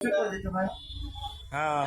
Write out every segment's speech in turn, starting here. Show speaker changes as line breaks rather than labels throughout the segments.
হ্যাঁ। হ্যাঁ।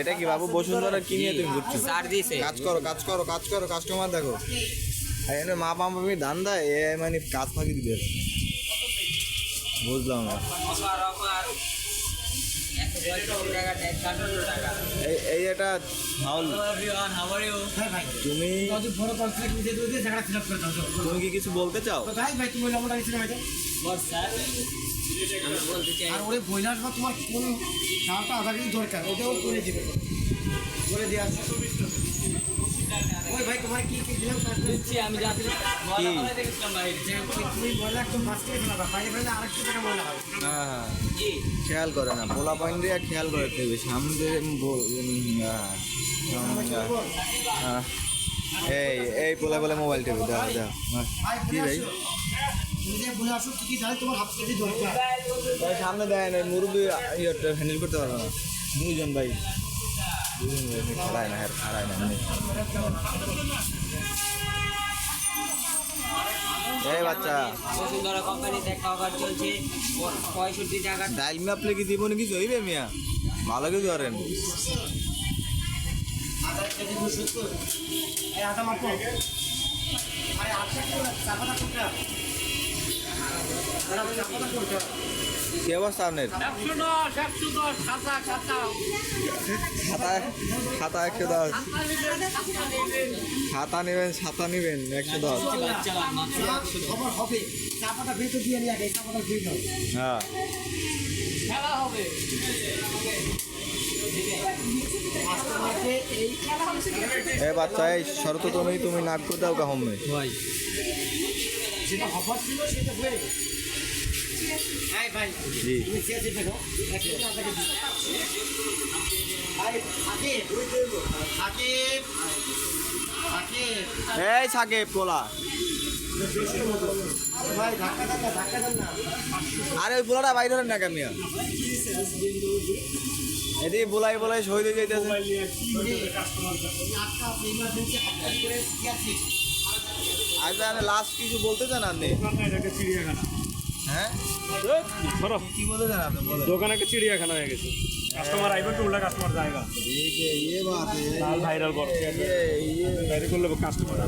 এটা কি বাবু বসুন্ধরা কি নিয়ে তুমি ঘুরছো?
সার দিছে।
কাজ করো কাজ করো কাজ করো কাস্টমার দেখো। আর এনে মা বাবা ধান দেয় এ মানে কাজ ফাঁকি দিবে। বুঝলাম। না এই এই এটা হাউল। তুমি তুমি কি কিছু বলতে চাও?
আর ওরে বইলার পর তোমার কোন সারটা আধা কেজি দরকার? ওটাও করে দিবে। করে দিয়ে আসো। ওই ভাই তোমার কি কি দিলাম
দিচ্ছি আমি যাচ্ছি ময়লা দেখছিলাম ভাই
যে ওই তুমি ময়লা একদম মাছ ফেলাবা বাইরে ফেলে আরেকশো টাকা ময়লা হবে।
হ্যাঁ হ্যাঁ খেয়াল করে না পোলা পয়েন্ট খেয়াল করে দেবে সামনে এই এই পোলা বলে মোবাইল টিভি দাও দাও। কি ভাই?
তুমি যে বলে আসো কি কি জানে তোমার হাফ কেজি
ভাই। মুরব্বী ইয়েটা হ্যান্ডেল করতে পারবে না দুইজন ভাই দুজন ভাই খাড়ায় না হ্যাঁ খাড়ায় না এমনি। এই বাচ্চা
বসুন্ধরা কোম্পানিতে একটা অফার চলছে পঁয়ষট্টি টাকা
ডাইল ম্যাপলে কি দিব নাকি চইবে মিয়া ভালো
সত্তর এই আরে আটটা চাপাটা কোনটা চাপাটা কোনটা
কি খাতা একশো দশ। খাতা দশ। হ্যাঁ। বাচ্চা, এই শরত তুমি তুমি নাক করে দাও কাহম।
যেটা অফার ছিল সেটা হয়ে এই ভাই
জি।
তুমি চেয়েছে দেখো একশো টাকা দিই আরে আগে আগে আগে
এই সাকে পোলা।
ভাই ধাক্কা ধাক্কা ধাক্কা দেন না।
আরে ওই পোলাটা বাইরে ধরেন না কামিয়া এদিকে বোলাই বোলাই শহীদ হয়ে যাইতেছে।
আটটা ইমার্জেন্সি আটটা করে কি আছে?
আজ লাস্ট কিছু বলতে চান আপনি?
দোকান একটা চিড়িয়াখানা হয়ে গেছে। কাস্টমার আইবে একটু উল্টা কাস্টমার জায়গা ভাইরাল করছে কাস্টমার